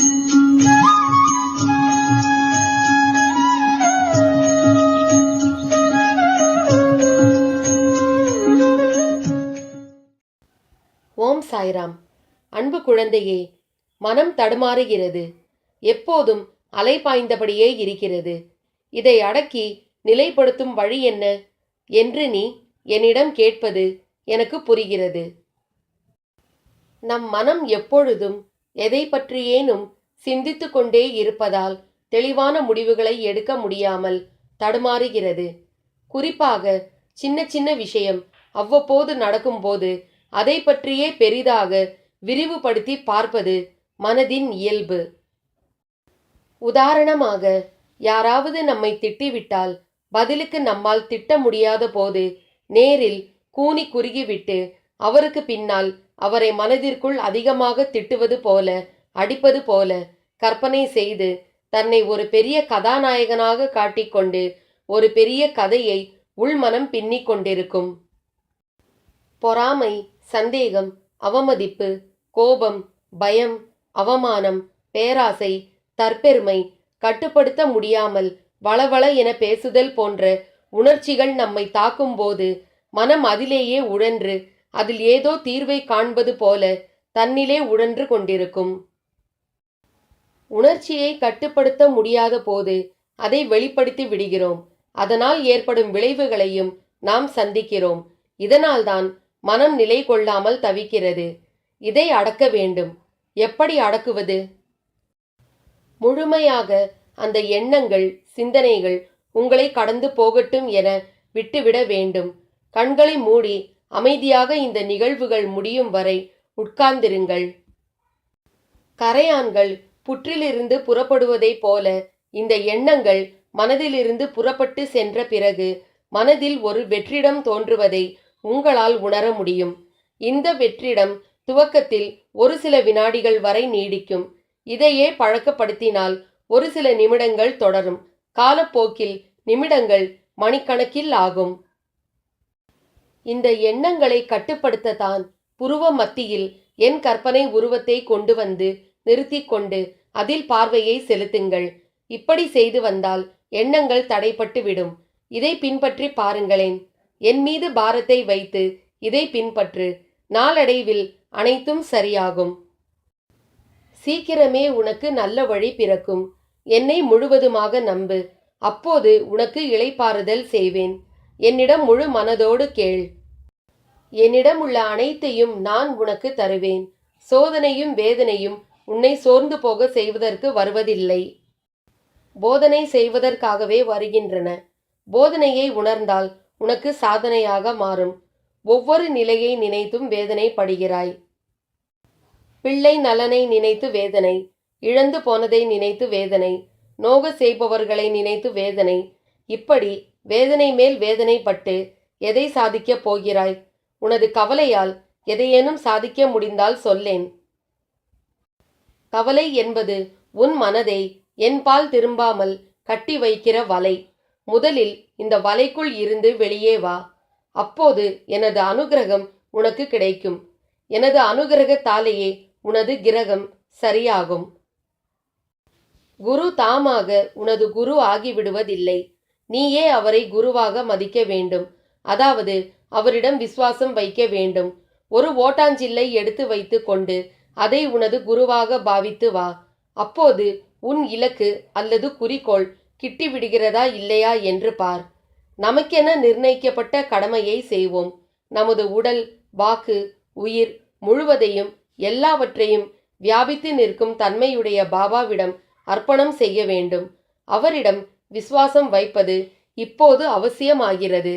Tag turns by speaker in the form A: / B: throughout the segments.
A: ஓம் சாய்ராம். அன்பு குழந்தையே மனம் தடுமாறுகிறது. எப்போதும் அலைபாய்ந்தபடியே இருக்கிறது. இதை அடக்கி நிலைப்படுத்தும் வழி என்ன? என்று நீ என்னிடம் கேட்பது எனக்கு புரிகிறது. நம் மனம் எப்பொழுதும் எதை பற்றியேனும் சிந்தித்து கொண்டே இருப்பதால் தெளிவான முடிவுகளை எடுக்க முடியாமல் தடுமாறுகிறது. குறிப்பாக சின்ன சின்ன விஷயம் அவ்வப்போது நடக்கும்போது அதை பற்றியே பெரிதாக விரிவுபடுத்தி பார்ப்பது மனதின் இயல்பு. உதாரணமாக யாராவது நம்மை திட்டிவிட்டால் பதிலுக்கு நம்மால் திட்ட முடியாத போது நேரில் கூனி குறுகிவிட்டு அவருக்கு பின்னால் அவரை மனதிற்குள் அதிகமாக திட்டுவது போல அடிப்பது போல கற்பனை செய்து தன்னை ஒரு பெரிய கதாநாயகனாக காட்டிக்கொண்டு ஒரு பெரிய கதையை உள்மனம் பின்னிக் கொண்டிருக்கும். பொறாமை சந்தேகம் அவமதிப்பு கோபம் பயம் அவமானம் பேராசை தற்பெருமை கட்டுப்படுத்த முடியாமல் வளவள என பேசுதல் போன்ற உணர்ச்சிகள் நம்மை தாக்கும்போது மனம் அதிலேயே உழன்று அதில் ஏதோ தீர்வை காண்பது போல தன்னிலே உழன்று கொண்டிருக்கும். உணர்ச்சியை கட்டுப்படுத்த முடியாத போது அதை வெளிப்படுத்தி விடுகிறோம். அதனால் ஏற்படும் விளைவுகளையும் நாம் சந்திக்கிறோம். இதனால்தான் மனம் நிலை கொள்ளாமல் தவிக்கிறது. இதை அடக்க வேண்டும். எப்படி அடக்குவது? முழுமையாக அந்த எண்ணங்கள் சிந்தனைகள் உங்களை கடந்து போகட்டும் என விட்டுவிட வேண்டும். கண்களை மூடி அமைதியாக இந்த நிகழ்வுகள் முடியும் வரை உட்கார்ந்திருங்கள். கரையான்கள் புற்றிலிருந்து புறப்படுவதைப் போல இந்த எண்ணங்கள் மனதிலிருந்து புறப்பட்டு சென்ற பிறகு மனதில் ஒரு வெற்றிடம் தோன்றுவதை உங்களால் உணர முடியும். இந்த வெற்றிடம் துவக்கத்தில் ஒரு சில வினாடிகள் வரை நீடிக்கும். இதையே பழக்கப்படுத்தினால் ஒரு சில நிமிடங்கள் தொடரும். காலப்போக்கில் நிமிடங்கள் மணிக்கணக்கில் ஆகும். இந்த எண்ணங்களை கட்டுப்படுத்தத்தான் புருவ மத்தியில் என் கற்பனை உருவத்தை கொண்டு வந்து நிறுத்தி கொண்டு அதில் பார்வையை செலுத்துங்கள். இப்படி செய்து வந்தால் எண்ணங்கள் தடைப்பட்டு விடும். இதை பின்பற்றி பாருங்களேன். என் மீது பாரத்தை வைத்து இதை பின்பற்று. நாளடைவில் அனைத்தும் சரியாகும். சீக்கிரமே உனக்கு நல்ல வழி பிறக்கும். என்னை முழுவதுமாக நம்பு. அப்போது உனக்கு இளைப்பாறுதல் செய்வேன். என்னிடம் முழு மனதோடு கேள். என்னிடம் உள்ள அனைத்தையும் நான் உனக்கு தருவேன். சோதனையும் வேதனையும் உன்னை சோர்ந்து போக செய்வதற்கு வருவதில்லை. போதனை செய்வதற்காகவே வருகின்றன. போதனையை உணர்ந்தால் உனக்கு சாதனையாக மாறும். ஒவ்வொரு நிலையை நினைத்தும் வேதனை படுகிறாய். பிள்ளை நலனை நினைத்து வேதனை இழந்து போனதை நினைத்து வேதனை நோக செய்பவர்களை நினைத்து வேதனை இப்படி வேதனை மேல் வேதனைப்பட்டு எதை சாதிக்கப் போகிறாய்? உனது கவலையால் எதையேனும் சாதிக்க முடிந்தால் சொல்லேன். கவலை என்பது உன் மனதை என்பால் திரும்பாமல் கட்டி வைக்கிற வலை. முதலில் இந்த வலைக்குள் இருந்து வெளியே வா. அப்போது எனது அனுகிரகம் உனக்கு கிடைக்கும். எனது அனுகிரகத்தாலேயே உனது கிரகம் சரியாகும். குரு தாமாக உனது குரு ஆகிவிடுவதில்லை. நீயே அவரை குருவாக மதிக்க வேண்டும். அதாவது அவரிடம் விசுவாசம் வைக்க வேண்டும். ஒரு ஓட்டாஞ்சில்லை எடுத்து வைத்து கொண்டு அதை உனது குருவாக பாவித்து வா. அப்போது உன் இலக்கு அல்லது குறிக்கோள் கிட்டி விடுகிறதா இல்லையா என்று பார். நமக்கென நிர்ணயிக்கப்பட்ட கடமையை செய்வோம். நமது உடல் வாக்கு உயிர் முழுவதையும் எல்லாவற்றையும் வியாபித்து நிற்கும் தன்மையுடைய பாபாவிடம் அர்ப்பணம் செய்ய வேண்டும். அவரிடம் விசுவாசம் வைப்பது இப்போது அவசியமாகிறது.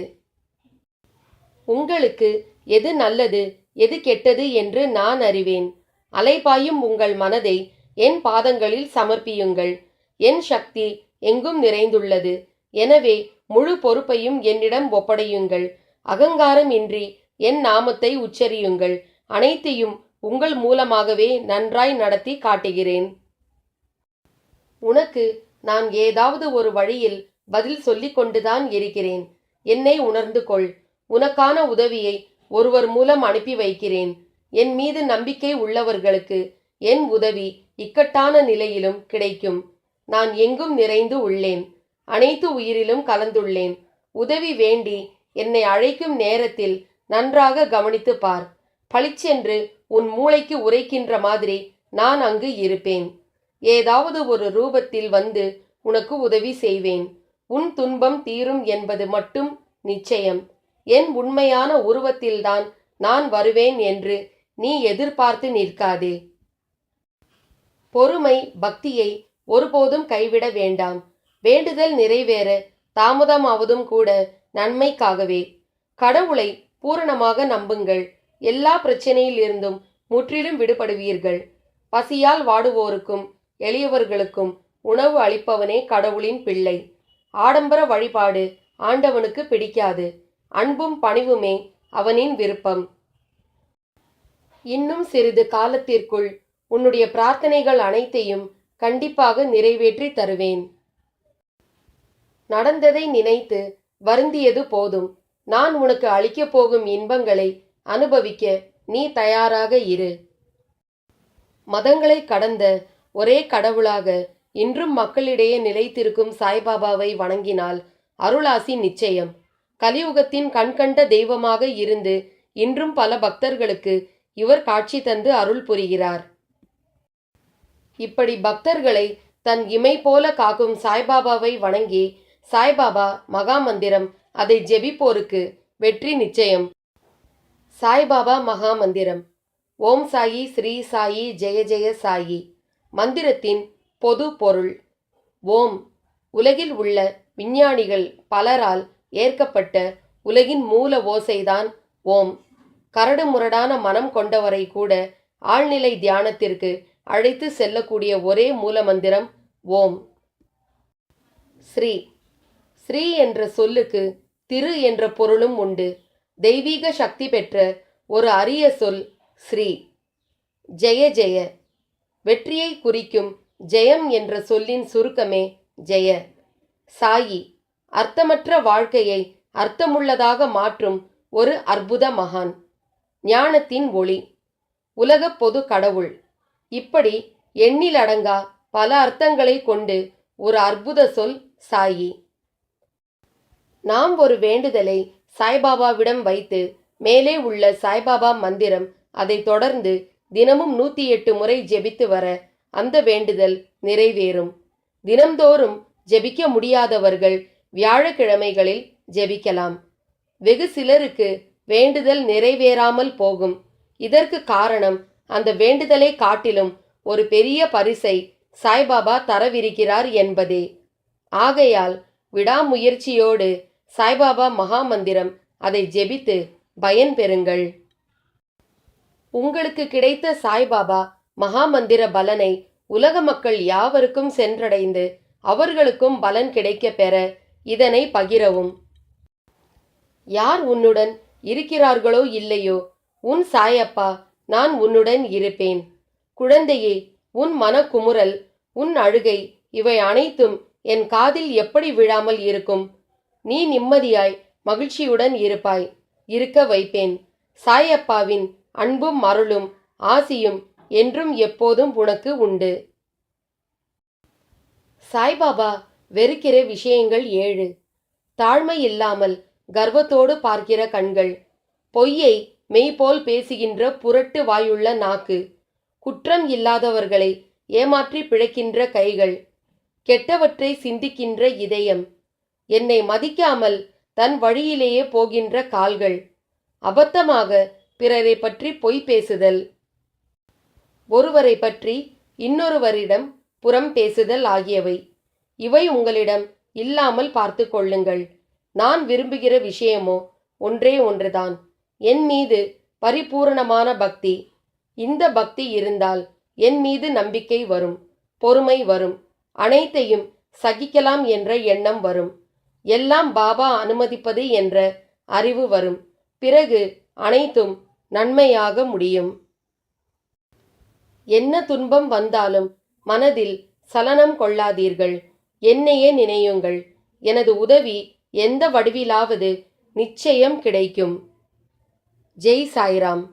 A: உங்களுக்கு எது நல்லது எது கெட்டது என்று நான் அறிவேன். அலைபாயும் உங்கள் மனதை என் பாதங்களில் சமர்ப்பியுங்கள். என் சக்தி எங்கும் நிறைந்துள்ளது. எனவே முழு பொறுப்பையும் என்னிடம் ஒப்படையுங்கள். அகங்காரம் இன்றி என் நாமத்தை உச்சரியுங்கள். அனைத்தையும் உங்கள் மூலமாகவே நன்றாய் நடத்தி காட்டுகிறேன். உனக்கு நான் ஏதாவது ஒரு வழியில் பதில் சொல்லிக் கொண்டுதான் இருக்கிறேன். என்னை உணர்ந்து கொள். உனக்கான உதவியை ஒருவர் மூலம் அனுப்பி வைக்கிறேன். என் மீது நம்பிக்கை உள்ளவர்களுக்கு என் உதவி இக்கட்டான நிலையிலும் கிடைக்கும். நான் எங்கும் நிறைந்து உள்ளேன். அனைத்து உயிரிலும் கலந்துள்ளேன். உதவி வேண்டி என்னை அழைக்கும் நேரத்தில் நன்றாக கவனித்து பார். பளிச்சென்று உன் மூளைக்கு உரைக்கின்ற மாதிரி நான் அங்கு இருப்பேன். ஏதாவது ஒரு ரூபத்தில் வந்து உனக்கு உதவி செய்வேன். உன் துன்பம் தீரும் என்பது மட்டும் நிச்சயம். என் உண்மையான உருவத்தில்தான் நான் வருவேன் என்று நீ எதிர்பார்த்து நிற்காதே. பொறுமை பக்தியை ஒருபோதும் கைவிட வேண்டாம். வேண்டுதல் நிறைவேற தாமதமாவதும் கூட நன்மைக்காகவே. கடவுளை பூரணமாக நம்புங்கள். எல்லா பிரச்சனையிலிருந்தும் முற்றிலும் விடுபடுவீர்கள். பசியால் வாடுவோருக்கும் எளியவர்களுக்கும் உணவு அளிப்பவனே கடவுளின் பிள்ளை. ஆடம்பர வழிபாடு ஆண்டவனுக்கு பிடிக்காது. அன்பும் பணிவுமே அவனின் விருப்பம். இன்னும் சிறிது காலத்திற்குள் உன்னுடைய பிரார்த்தனைகள் அனைத்தையும் கண்டிப்பாக நிறைவேற்றி தருவேன். நடந்ததை நினைத்து வருந்தியது போதும். நான் உனக்கு அளிக்கப் போகும் இன்பங்களை அனுபவிக்க நீ தயாராக இரு. மதங்களை கடந்த ஒரே கடவுளாக இன்றும் மக்களிடையே நிலைத்திருக்கும் சாய்பாபாவை வணங்கினால் அருளாசி நிச்சயம். கலியுகத்தின் கண்கண்ட தெய்வமாக இருந்து இன்றும் பல பக்தர்களுக்கு இவர் காட்சி தந்து அருள் புரிகிறார். இப்படி பக்தர்களை தன் இமை போல காக்கும் சாய்பாபாவை வணங்கி சாய்பாபா மகாமந்திரம் அதை ஜெபிப்போருக்கு வெற்றி நிச்சயம். சாய்பாபா மகாமந்திரம். ஓம் சாயி ஸ்ரீ சாயி ஜெய ஜெய சாயி. மந்திரத்தின் பொது பொருள். ஓம். உலகில் உள்ள விஞ்ஞானிகள் பலரால் ஏற்கப்பட்ட உலகின் மூல ஓசைதான் ஓம். கரடு முரடான மனம் கொண்டவரை கூட ஆழ்நிலை தியானத்திற்கு அழைத்து செல்லக்கூடிய ஒரே மூலமந்திரம் ஓம். ஸ்ரீ. ஸ்ரீ என்ற சொல்லுக்கு திரு என்ற பொருளும் உண்டு. தெய்வீக சக்தி பெற்ற ஒரு அரிய சொல் ஸ்ரீ. ஜெய ஜெய. வெற்றியை குறிக்கும் ஜெயம் என்ற சொல்லின் சுருக்கமே ஜெய. சாயி அர்த்தமற்ற வாழ்க்கையை அர்த்தமுள்ளதாக மாற்றும் ஒரு அற்புத மகான். ஞானத்தின் ஒளி. உலக பொது கடவுள். இப்படி எண்ணிலடங்கா பல அர்த்தங்களை கொண்டு ஒரு அற்புத சொல் சாயி. நாம் ஒரு வேண்டுதலை சாய்பாபாவிடம் வைத்து மேலே உள்ள சாய்பாபா மந்திரம் அதை தொடர்ந்து தினமும் நூற்றி எட்டு முறை ஜெபித்து வர அந்த வேண்டுதல் நிறைவேறும். தினம்தோறும் ஜெபிக்க முடியாதவர்கள் வியாழக்கிழமைகளில் ஜெபிக்கலாம். வெகு சிலருக்கு வேண்டுதல் நிறைவேறாமல் போகும். இதற்கு காரணம் அந்த வேண்டுதலை காட்டிலும் ஒரு பெரிய பரிசை சாய்பாபா தரவிருக்கிறார் என்பதே. ஆகையால் விடாமுயற்சியோடு சாய்பாபா மகாமந்திரம் அதை ஜெபித்து பயன் பெறுங்கள் உங்களுக்கு கிடைத்த சாய்பாபா மகாமந்திர பலனை உலக மக்கள் யாவருக்கும் சென்றடைந்து அவர்களுக்கும் பலன் கிடைக்கப் பெற இதனை பகிரவும். யார் உன்னுடன் இருக்கிறார்களோ இல்லையோ உன் சாயப்பா நான் உன்னுடன் இருப்பேன். குழந்தையே உன் மனக்குமுறல் உன் அழுகை இவை அனைத்தும் என் காதில் எப்படி விழாமல் இருக்கும்? நீ நிம்மதியாய் மகிழ்ச்சியுடன் இருப்பாய் இருக்க வைப்பேன். சாயப்பாவின் அன்பும் அருளும் ஆசியும் என்றும் எப்போதும் உனக்கு உண்டு. சாய்பாபா வெறுக்கிற விஷயங்கள் ஏழு. தாழ்மை இல்லாமல் கர்வத்தோடு பார்க்கிற கண்கள். பொய்யை மெய்போல் பேசுகின்ற புரட்டு வாயுள்ள நாக்கு. குற்றம் இல்லாதவர்களை ஏமாற்றி பிழைக்கின்ற கைகள். கெட்டவற்றை சிந்திக்கின்ற இதயம். என்னை மதிக்காமல் தன் வழியிலேயே போகின்ற கால்கள். அபத்தமாக பிறரை பற்றி பொய் பேசுதல். ஒருவரை பற்றி இன்னொருவரிடம் புறம் பேசுதல் ஆகியவை. இவை உங்களிடம் இல்லாமல் பார்த்து கொள்ளுங்கள். நான் விரும்புகிற விஷயமோ ஒன்றே ஒன்றுதான். என் மீது பரிபூரணமான பக்தி. இந்த பக்தி இருந்தால் என் மீது நம்பிக்கை வரும் பொறுமை வரும் அனைத்தையும் சகிக்கலாம் என்ற எண்ணம் வரும். எல்லாம் பாபா அனுமதிப்பது என்ற அறிவு வரும். பிறகு அனைத்தும் நன்மையாக முடியும். என்ன துன்பம் வந்தாலும் மனதில் சலனம் கொள்ளாதீர்கள். என்னையே நினையுங்கள். எனது உதவி எந்த வடிவிலாவது நிச்சயம் கிடைக்கும். ஜெய் சாய்ராம்.